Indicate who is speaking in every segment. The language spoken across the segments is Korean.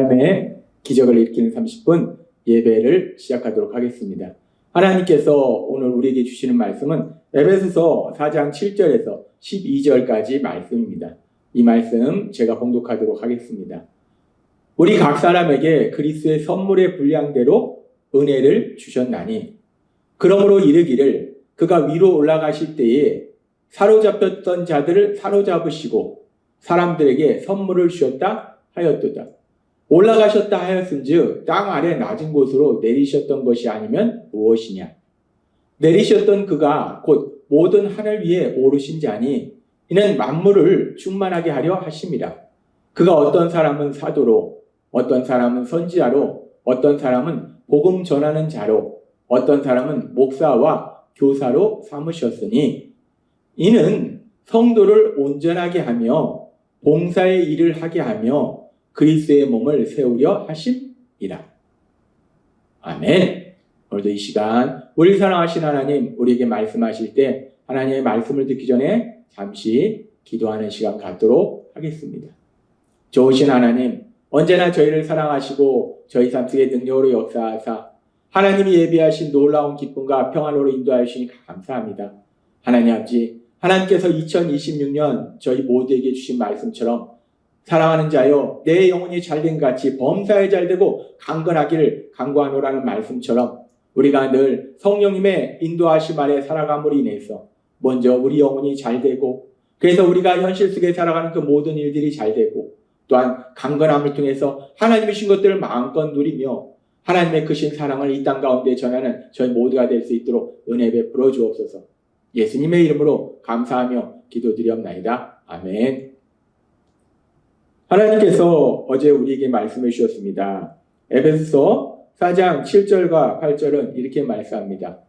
Speaker 1: 삶의 기적을 일으키는 30분 예배를 시작하도록 하겠습니다. 하나님께서 오늘 우리에게 주시는 말씀은 에베소서 4장 7절에서 12절까지 말씀입니다. 이 말씀 제가 봉독하도록 하겠습니다. 우리 각 사람에게 그리스의 선물의 분량대로 은혜를 주셨나니 그러므로 이르기를 그가 위로 올라가실 때에 사로잡혔던 자들을 사로잡으시고 사람들에게 선물을 주셨다 하였도다. 올라가셨다 하였은즉 땅 아래 낮은 곳으로 내리셨던 것이 아니면 무엇이냐? 내리셨던 그가 곧 모든 하늘 위에 오르신 자니 이는 만물을 충만하게 하려 하심이라. 그가 어떤 사람은 사도로, 어떤 사람은 선지자로, 어떤 사람은 복음 전하는 자로, 어떤 사람은 목사와 교사로 삼으셨으니 이는 성도를 온전하게 하며 봉사의 일을 하게 하며 그리스의 몸을 세우려 하심이라. 아멘. 오늘도 이 시간 우리 사랑하신 하나님 우리에게 말씀하실 때 하나님의 말씀을 듣기 전에 잠시 기도하는 시간 갖도록 하겠습니다. 좋으신 하나님 언제나 저희를 사랑하시고 저희 삶 속에 능력으로 역사하사 하나님이 예비하신 놀라운 기쁨과 평안으로 인도하여 주시니 감사합니다. 하나님 아버지 하나님께서 2026년 저희 모두에게 주신 말씀처럼 사랑하는 자여 내 영혼이 잘된 같이 범사에 잘되고 강건하기를 강구하노라는 말씀처럼 우리가 늘 성령님의 인도하심 아래 살아감으로 인해서 먼저 우리 영혼이 잘되고 그래서 우리가 현실 속에 살아가는 그 모든 일들이 잘되고 또한 강건함을 통해서 하나님이 신 것들을 마음껏 누리며 하나님의 크신 사랑을 이 땅 가운데 전하는 저희 모두가 될 수 있도록 은혜 베풀어 주옵소서. 예수님의 이름으로 감사하며 기도드리옵나이다. 아멘. 하나님께서 어제 우리에게 말씀해 주셨습니다. 에베소서 4장 7절과 8절은 이렇게 말씀합니다.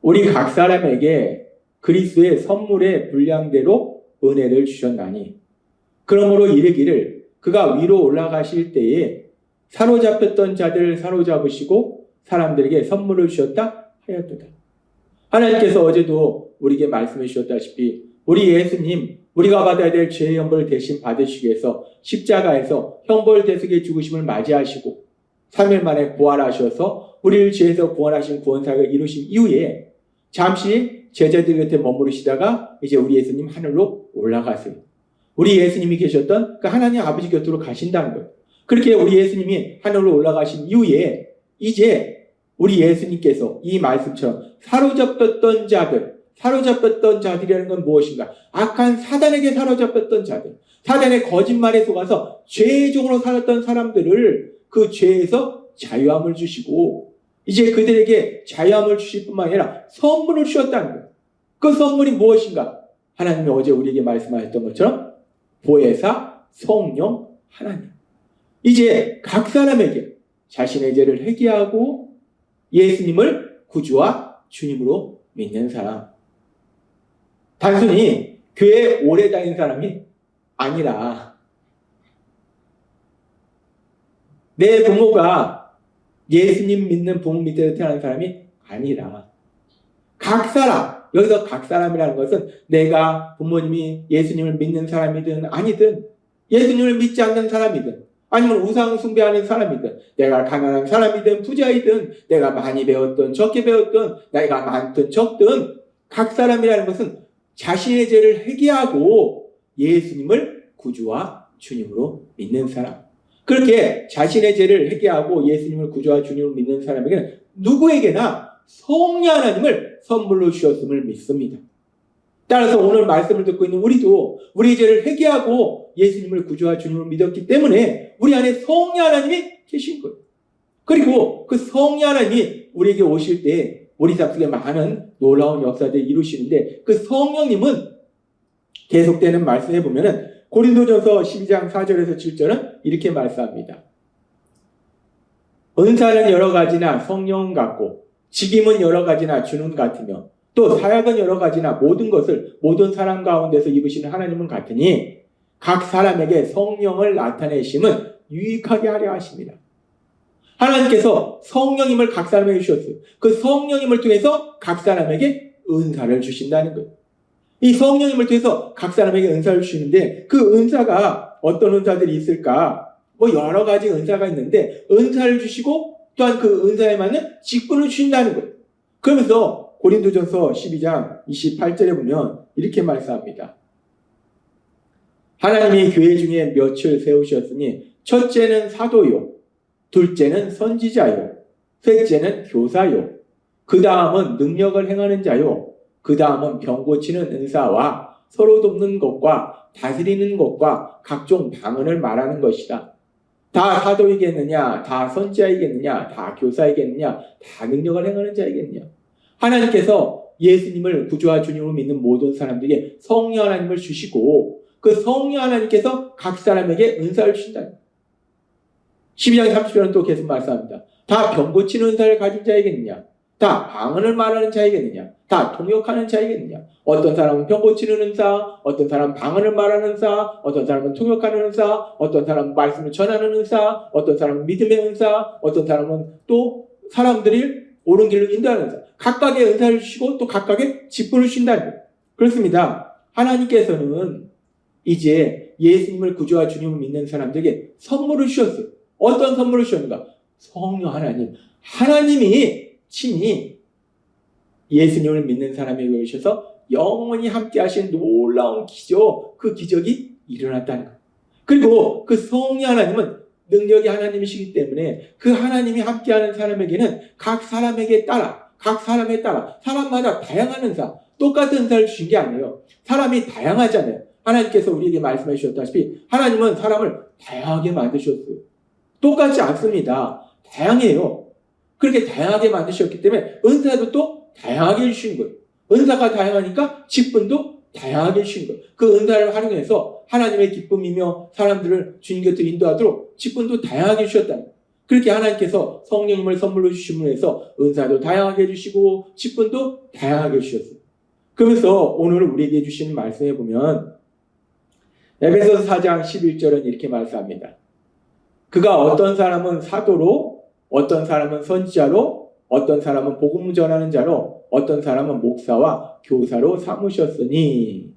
Speaker 1: 우리 각 사람에게 그리스의 선물의 분량대로 은혜를 주셨나니 그러므로 이르기를 그가 위로 올라가실 때에 사로잡혔던 자들을 사로잡으시고 사람들에게 선물을 주셨다 하였도다. 하나님께서 어제도 우리에게 말씀해 주셨다시피 우리 예수님 우리가 받아야 될 죄의 형벌을 대신 받으시기 위해서 십자가에서 형벌 대속의 죽으심을 맞이하시고 3일 만에 부활하셔서 우리를 죄에서 구원하신 구원사를 이루신 이후에 잠시 제자들 곁에 머무르시다가 이제 우리 예수님 하늘로 올라가세요. 우리 예수님이 계셨던 그 하나님 아버지 곁으로 가신다는 거예요. 그렇게 우리 예수님이 하늘로 올라가신 이후에 이제 우리 예수님께서 이 말씀처럼 사로잡혔던 자들, 사로잡혔던 자들이라는 건 무엇인가? 악한 사단에게 사로잡혔던 자들, 사단의 거짓말에 속아서 죄의 종으로 살았던 사람들을 그 죄에서 자유함을 주시고 이제 그들에게 자유함을 주실 뿐만 아니라 선물을 주셨다는 거예요. 그 선물이 무엇인가? 하나님이 어제 우리에게 말씀하셨던 것처럼 보혜사, 성령, 하나님. 이제 각 사람에게 자신의 죄를 회개하고 예수님을 구주와 주님으로 믿는 사람. 단순히 교회 오래 다닌 사람이 아니라 내 부모가 예수님 믿는 부모 밑에서 태어난 사람이 아니라 각 사람 여기서 각 사람이라는 것은 내가 부모님이 예수님을 믿는 사람이든 아니든 예수님을 믿지 않는 사람이든 아니면 우상 숭배하는 사람이든 내가 가난한 사람이든 부자이든 내가 많이 배웠든 적게 배웠든 내가 많든 적든 각 사람이라는 것은 자신의 죄를 회개하고 예수님을 구주와 주님으로 믿는 사람. 그렇게 자신의 죄를 회개하고 예수님을 구주와 주님으로 믿는 사람에게는 누구에게나 성령 하나님을 선물로 주셨음을 믿습니다. 따라서 오늘 말씀을 듣고 있는 우리도 우리 죄를 회개하고 예수님을 구주와 주님으로 믿었기 때문에 우리 안에 성령 하나님이 계신 거예요. 그리고 그 성령 하나님이 우리에게 오실 때 우리 삶 속에 많은 놀라운 역사들을 이루시는데 그 성령님은 계속되는 말씀해 보면은 고린도전서 12장 4절에서 7절은 이렇게 말씀합니다. 은사는 여러 가지나 성령 같고 직임은 여러 가지나 주는 같으며 또 사역은 여러 가지나 모든 것을 모든 사람 가운데서 입으시는 하나님은 같으니 각 사람에게 성령을 나타내심은 유익하게 하려 하십니다. 하나님께서 성령님을 각 사람에게 주셨어요. 그 성령님을 통해서 각 사람에게 은사를 주신다는 거예요. 이 성령님을 통해서 각 사람에게 은사를 주시는데 그 은사가 어떤 은사들이 있을까? 뭐 여러 가지 은사가 있는데 은사를 주시고 또한 그 은사에 맞는 직분을 주신다는 거예요. 그러면서 고린도전서 12장 28절에 보면 이렇게 말씀합니다. 하나님이 교회 중에 몇을 세우셨으니 첫째는 사도요, 둘째는 선지자요, 셋째는 교사요, 그 다음은 능력을 행하는 자요, 그 다음은 병 고치는 은사와 서로 돕는 것과 다스리는 것과 각종 방언을 말하는 것이다. 다 사도이겠느냐, 다 선지자이겠느냐, 다 교사이겠느냐, 다 능력을 행하는 자이겠느냐. 하나님께서 예수님을 구주와 주님으로 믿는 모든 사람들에게 성령 하나님을 주시고 그 성령 하나님께서 각 사람에게 은사를 주신다. 12장 30절은 또 계속 말씀합니다. 다 병 고치는 은사를 가진 자이겠느냐? 다 방언을 말하는 자이겠느냐? 다 통역하는 자이겠느냐? 어떤 사람은 병 고치는 은사, 어떤 사람은 방언을 말하는 은사, 어떤 사람은 통역하는 은사, 어떤 사람은 말씀을 전하는 은사, 어떤 사람은 믿음의 은사, 어떤 사람은 또 사람들이 옳은 길로 인도하는 은사. 각각의 은사를 주시고 또 각각의 직분을 주신다는. 그렇습니다. 하나님께서는 이제 예수님을 구주와 주님을 믿는 사람들에게 선물을 주셨어요. 어떤 선물을 주셨는가? 성령 하나님. 하나님이 친히 예수님을 믿는 사람에게 오셔서 영원히 함께 하신 놀라운 기적, 그 기적이 일어났다는 거예요. 그리고 그 성령 하나님은 능력이 하나님이시기 때문에 그 하나님이 함께하는 사람에게는 각 사람에게 따라, 각 사람에 따라 사람마다 다양한 은사, 똑같은 은사를 주신 게 아니에요. 사람이 다양하잖아요. 하나님께서 우리에게 말씀해 주셨다시피 하나님은 사람을 다양하게 만드셨어요. 똑같지 않습니다. 다양해요. 그렇게 다양하게 만드셨기 때문에 은사도 또 다양하게 주신 거예요. 은사가 다양하니까 직분도 다양하게 주신 거예요. 그 은사를 활용해서 하나님의 기쁨이며 사람들을 주님 곁으로 인도하도록 직분도 다양하게 주셨다. 그렇게 하나님께서 성령님을 선물로 주심으로 해서 은사도 다양하게 주시고 직분도 다양하게 주셨어요. 그러면서 오늘 우리에게 주시는 말씀에 보면 에베소 4장 11절은 이렇게 말씀합니다. 그가 어떤 사람은 사도로, 어떤 사람은 선지자로, 어떤 사람은 복음 전하는 자로, 어떤 사람은 목사와 교사로 삼으셨으니.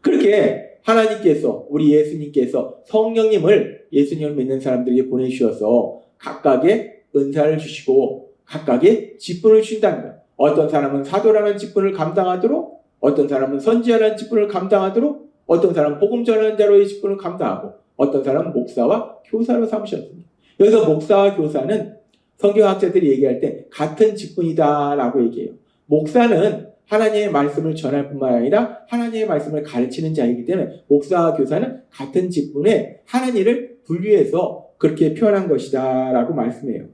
Speaker 1: 그렇게 하나님께서, 우리 예수님께서 성령님을 예수님을 믿는 사람들에게 보내주셔서 각각의 은사를 주시고 각각의 직분을 주신다는 거예요. 어떤 사람은 사도라는 직분을 감당하도록, 어떤 사람은 선지자라는 직분을 감당하도록, 어떤 사람은 복음 전하는 자로의 직분을 감당하고, 어떤 사람은 목사와 교사로 삼으셨습니다. 여기서 목사와 교사는 성경학자들이 얘기할 때 같은 직분이다라고 얘기해요. 목사는 하나님의 말씀을 전할 뿐만 아니라 하나님의 말씀을 가르치는 자이기 때문에 목사와 교사는 같은 직분에 하는 일을 분류해서 그렇게 표현한 것이다 라고 말씀해요.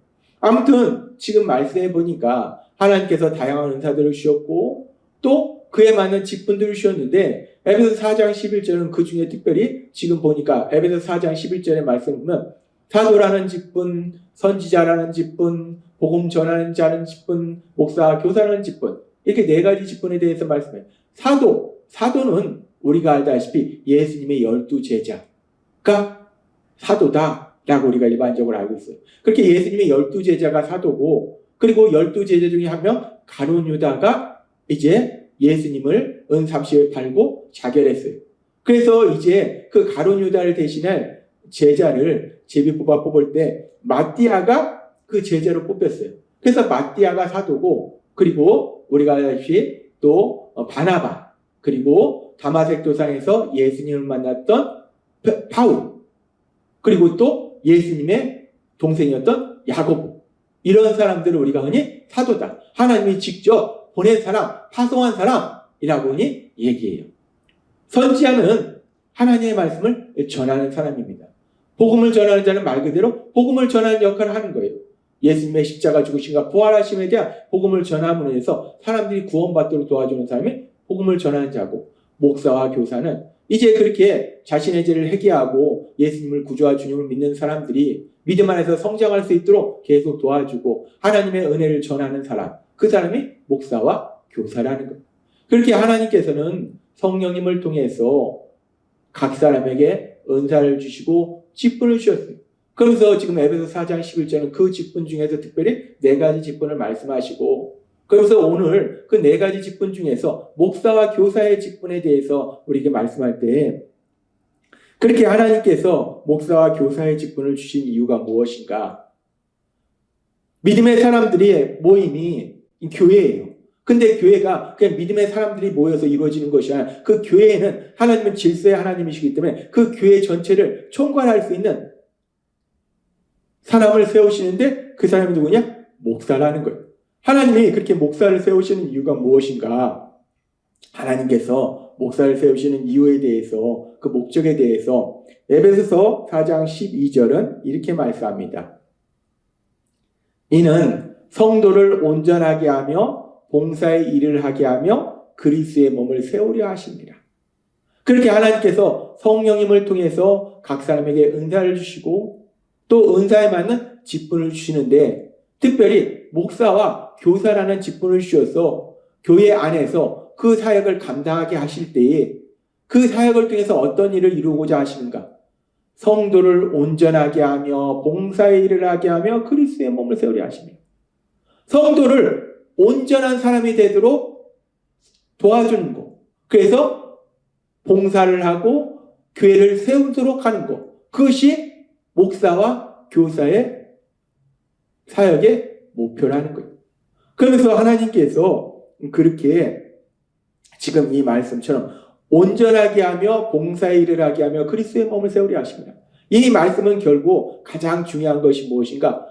Speaker 1: 아무튼 지금 말씀해 보니까 하나님께서 다양한 은사들을 주셨고 또 그에 맞는 직분들을 주셨는데 에베소 4장 11절은 그 중에 특별히 지금 보니까 에베소 4장 11절의 말씀 보면 사도라는 직분, 선지자라는 직분, 복음 전하는 자는 직분, 목사, 교사라는 직분 이렇게 네 가지 직분에 대해서 말씀해요. 사도, 사도는 우리가 알다시피 예수님의 열두 제자가 사도다라고 우리가 일반적으로 알고 있어요. 그렇게 예수님의 열두 제자가 사도고 그리고 열두 제자 중에 한 명 가론 유다가 이제 예수님을 은 30을 팔고 자결했어요. 그래서 이제 그 가론 유다를 대신할 제자를 제비 뽑아 뽑을 때 마띠아가 그 제자로 뽑혔어요. 그래서 마띠아가 사도고 그리고 우리가 알다시피 또 어, 바나바 그리고 다마색 도상에서 예수님을 만났던 파울 그리고 또 예수님의 동생이었던 야곱 이런 사람들을 우리가 흔히 사도다. 하나님이 직접 보낸 사람, 파송한 사람이라고 흔히 얘기해요. 선지자는 하나님의 말씀을 전하는 사람입니다. 복음을 전하는 자는 말 그대로 복음을 전하는 역할을 하는 거예요. 예수님의 십자가 죽으신가 부활하심에 대한 복음을 전함으로 해서 사람들이 구원받도록 도와주는 사람이 복음을 전하는 자고 목사와 교사는 이제 그렇게 자신의 죄를 회개하고 예수님을 구주와 주님을 믿는 사람들이 믿음 안에서 성장할 수 있도록 계속 도와주고 하나님의 은혜를 전하는 사람 그 사람이 목사와 교사라는 것. 그렇게 하나님께서는 성령님을 통해서 각 사람에게 은사를 주시고 직분을 주셨어요. 그래서 지금 에베소 4장 11절은 그 직분 중에서 특별히 네 가지 직분을 말씀하시고 그래서 오늘 그 네 가지 직분 중에서 목사와 교사의 직분에 대해서 우리에게 말씀할 때 그렇게 하나님께서 목사와 교사의 직분을 주신 이유가 무엇인가? 믿음의 사람들의 모임이 이 교회예요. 근데 교회가 그냥 믿음의 사람들이 모여서 이루어지는 것이 아니라 그 교회에는 하나님은 질서의 하나님이시기 때문에 그 교회 전체를 총괄할 수 있는 사람을 세우시는데 그 사람이 누구냐? 목사라는 거예요. 하나님이 그렇게 목사를 세우시는 이유가 무엇인가? 하나님께서 목사를 세우시는 이유에 대해서 그 목적에 대해서 에베소서 4장 12절은 이렇게 말씀합니다. 이는 성도를 온전하게 하며 봉사의 일을 하게 하며 그리스의 몸을 세우려 하십니다. 그렇게 하나님께서 성령님을 통해서 각 사람에게 은사를 주시고 또 은사에 맞는 직분을 주시는데 특별히 목사와 교사라는 직분을 주셔서 교회 안에서 그 사역을 감당하게 하실 때에 그 사역을 통해서 어떤 일을 이루고자 하시는가? 성도를 온전하게 하며 봉사의 일을 하게 하며 그리스의 몸을 세우려 하십니다. 성도를 온전한 사람이 되도록 도와주는 것. 그래서 봉사를 하고 교회를 세우도록 하는 것. 그것이 목사와 교사의 사역의 목표라는 거예요. 그러면서 하나님께서 그렇게 지금 이 말씀처럼 온전하게 하며 봉사의 일을 하게 하며 그리스도의 몸을 세우려 하십니다. 이 말씀은 결국 가장 중요한 것이 무엇인가?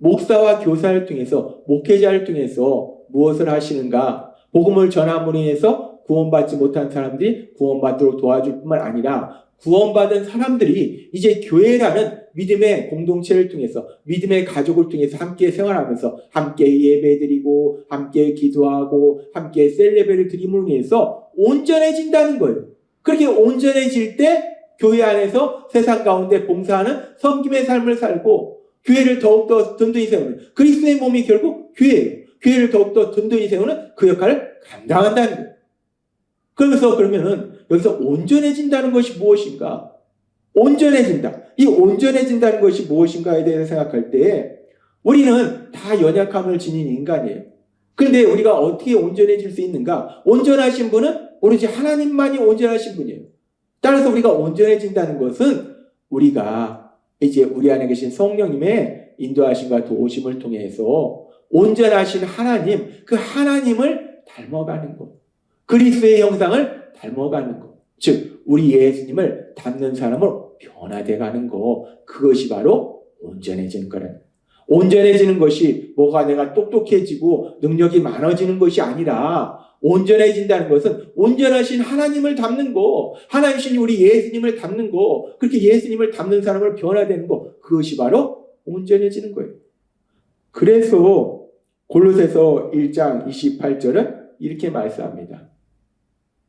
Speaker 1: 목사와 교사를 통해서 목회자를 통해서 무엇을 하시는가? 복음을 전함으로 인해서 구원받지 못한 사람들이 구원받도록 도와줄 뿐만 아니라 구원받은 사람들이 이제 교회라는 믿음의 공동체를 통해서 믿음의 가족을 통해서 함께 생활하면서 함께 예배드리고 함께 기도하고 함께 셀레베를 드림으로 인해서 온전해진다는 거예요. 그렇게 온전해질 때 교회 안에서 세상 가운데 봉사하는 섬김의 삶을 살고 교회를 더욱더 든든히 세우는 그리스도의 몸이 결국 교회예요. 교회를 더욱더 든든히 세우는 그 역할을 감당한다는 거예요. 그러면서 그러면은 여기서 온전해진다는 것이 무엇인가? 온전해진다. 이 온전해진다는 것이 무엇인가에 대해서 생각할 때 우리는 다 연약함을 지닌 인간이에요. 그런데 우리가 어떻게 온전해질 수 있는가? 온전하신 분은 오로지 하나님만이 온전하신 분이에요. 따라서 우리가 온전해진다는 것은 우리가 이제 우리 안에 계신 성령님의 인도하심과 도우심을 통해서 온전하신 하나님, 그 하나님을 닮아가는 것. 그리스도의 형상을 닮아가는 것. 즉, 우리 예수님을 닮는 사람으로 변화돼 가는 거. 그것이 바로 온전해지는 거라는. 온전해지는 것이 뭐가 내가 똑똑해지고 능력이 많아지는 것이 아니라 온전해진다는 것은 온전하신 하나님을 닮는 거, 하나님신 우리 예수님을 닮는 거, 그렇게 예수님을 닮는 사람을 변화되는 거, 그것이 바로 온전해지는 거예요. 그래서 골로새서 1장 28절은 이렇게 말씀합니다.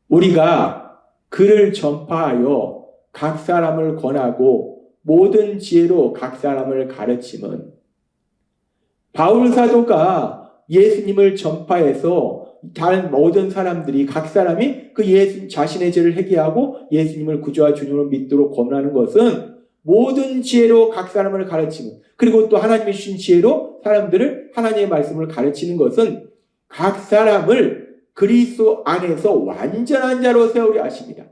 Speaker 1: 우리가 그를 전파하여 각 사람을 권하고 모든 지혜로 각 사람을 가르침은 바울 사도가 예수님을 전파해서 다른 모든 사람들이 각 사람이 그 예수 자신의 죄를 회개하고 예수님을 구주와 주님으로 믿도록 권하는 것은 모든 지혜로 각 사람을 가르치는 그리고 또 하나님이 주신 지혜로 사람들을 하나님의 말씀을 가르치는 것은 각 사람을 그리스도 안에서 완전한 자로 세우려 하십니다.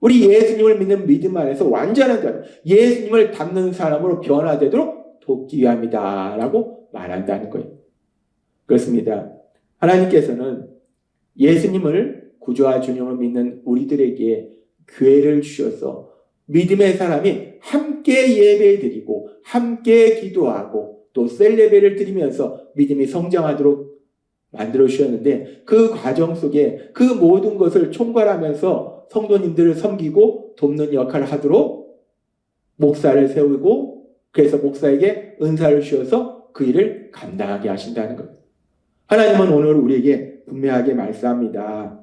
Speaker 1: 우리 예수님을 믿는 믿음 안에서 완전한 자, 예수님을 닮는 사람으로 변화되도록 돕기 위함이다. 라고 말한다는 거예요. 그렇습니다. 하나님께서는 예수님을 구주와 주님을 믿는 우리들에게 교회를 주셔서 믿음의 사람이 함께 예배 드리고 함께 기도하고 또 셀레베를 드리면서 믿음이 성장하도록 만들어 주셨는데 그 과정 속에 그 모든 것을 총괄하면서 성도님들을 섬기고 돕는 역할을 하도록 목사를 세우고 그래서 목사에게 은사를 주셔서 그 일을 감당하게 하신다는 것. 하나님은 오늘 우리에게 분명하게 말씀합니다.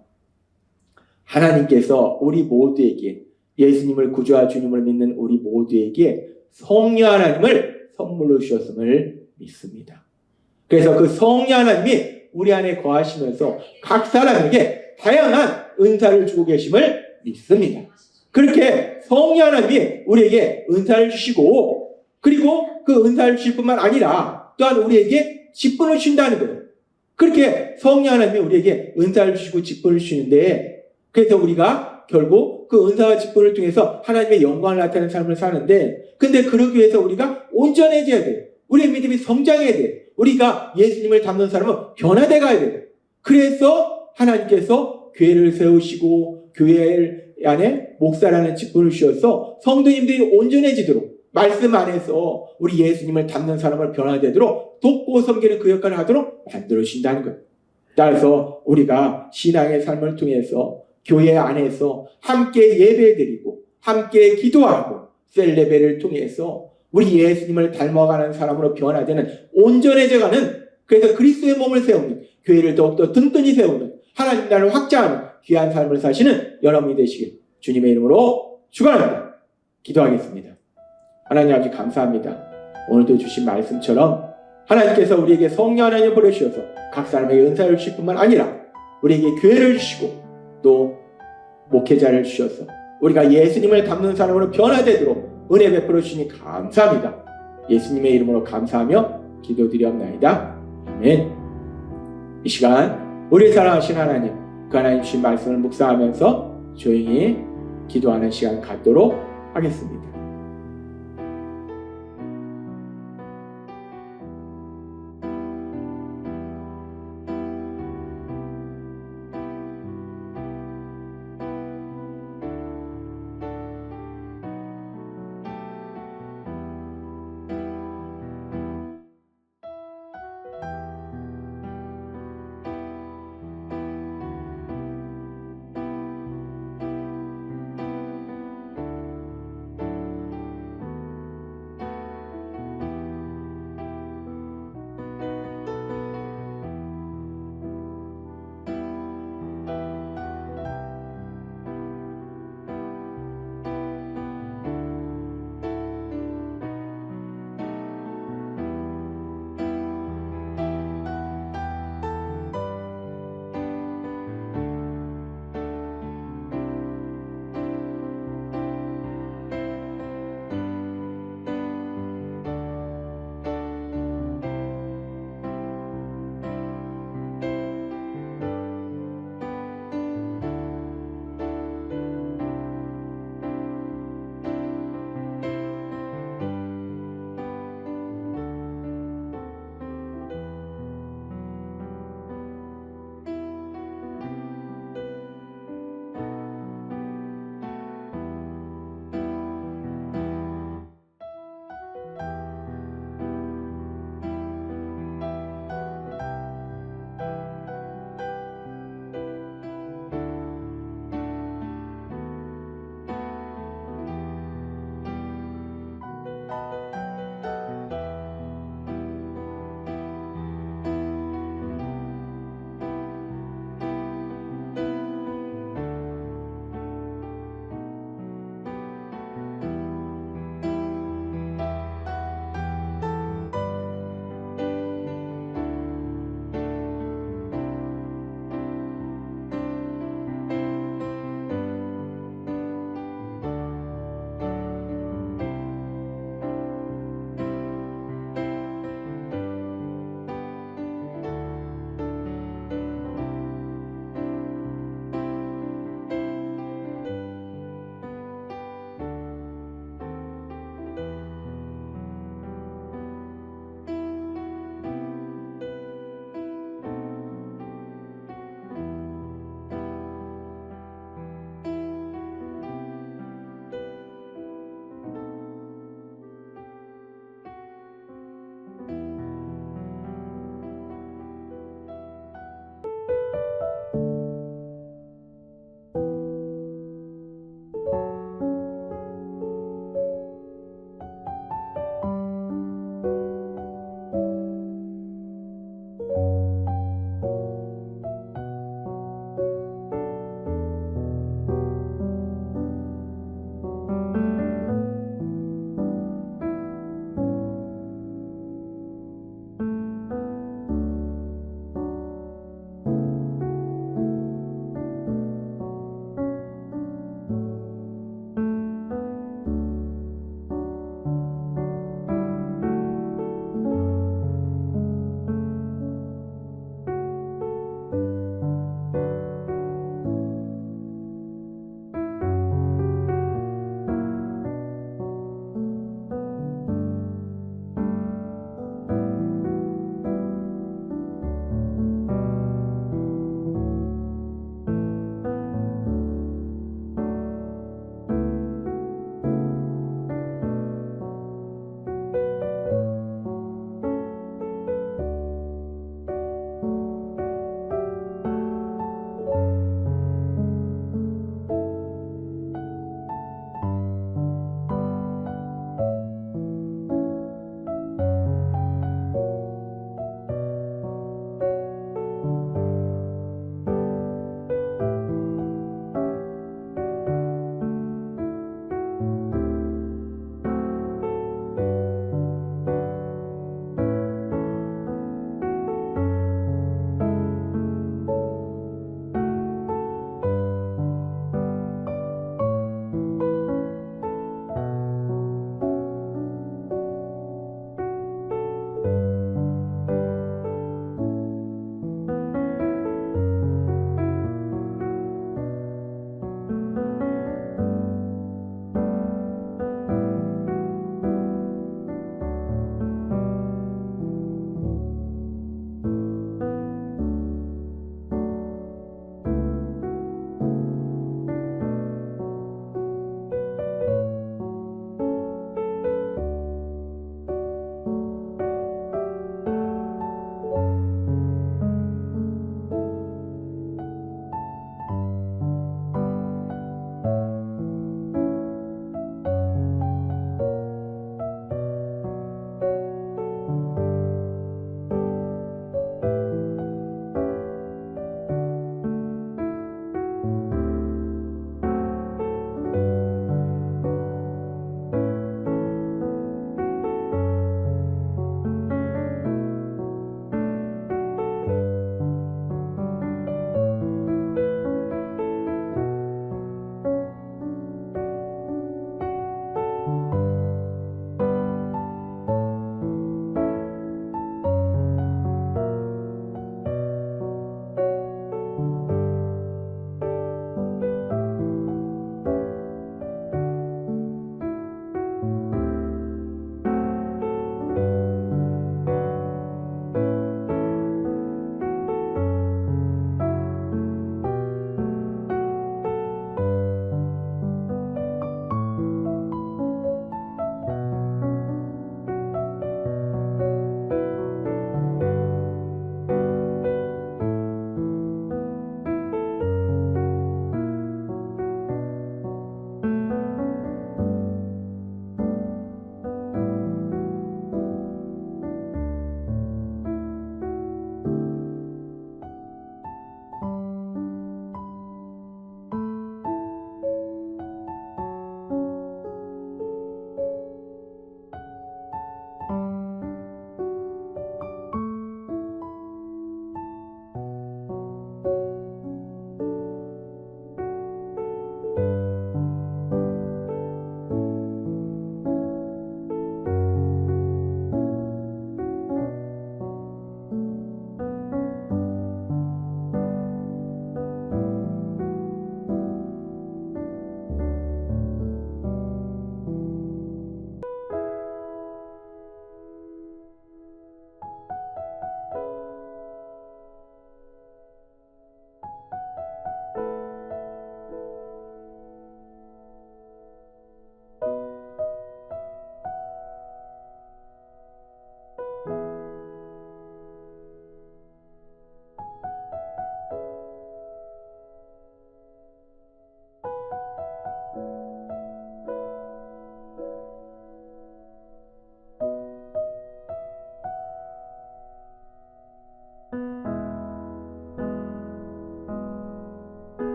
Speaker 1: 하나님께서 우리 모두에게 예수님을 구주와 주님을 믿는 우리 모두에게 성령 하나님을 선물로 주셨음을 믿습니다. 그래서 그 성령 하나님이 우리 안에 거하시면서 각 사람에게 다양한 은사를 주고 계심을 믿습니다. 그렇게 성령 하나님이 우리에게 은사를 주시고 그리고 그 은사를 주실 뿐만 아니라 또한 우리에게 직분을 주신다는 거예요. 그렇게 성령 하나님이 우리에게 은사를 주시고 직분을 주시는데 그래서 우리가 결국 그 은사와 직분을 통해서 하나님의 영광을 나타내는 삶을 사는데 근데 그러기 위해서 우리가 온전해져야 돼. 우리의 믿음이 성장해야 돼. 우리가 예수님을 닮는 사람은 변화돼 가야 돼. 그래서 하나님께서 교회를 세우시고 교회 안에 목사라는 직분을 주셔서 성도님들이 온전해지도록 말씀 안에서 우리 예수님을 닮는 사람을 변화되도록 돕고 섬기는 그 역할을 하도록 만들어 주신다는 거예요. 따라서 우리가 신앙의 삶을 통해서 교회 안에서 함께 예배드리고 함께 기도하고 셀레베를 통해서 우리 예수님을 닮아가는 사람으로 변화되는 온전해져가는 그래서 그리스도의 몸을 세우는 교회를 더욱더 든든히 세우는 하나님 나라를 확장하는 귀한 삶을 사시는 여러분이 되시길 주님의 이름으로 축원합니다. 기도하겠습니다. 하나님 아버지 감사합니다. 오늘도 주신 말씀처럼 하나님께서 우리에게 성령 하나님을 보내주셔서 각 사람에게 은사를 주실 뿐만 아니라 우리에게 교회를 주시고 또 목회자를 주셔서 우리가 예수님을 닮는 사람으로 변화되도록 은혜 베풀어 주시니 감사합니다. 예수님의 이름으로 감사하며 기도드리옵나이다. 아멘. 이 시간 우리 사랑하신 하나님 그 하나님 주신 말씀을 묵상하면서 조용히 기도하는 시간 갖도록 하겠습니다.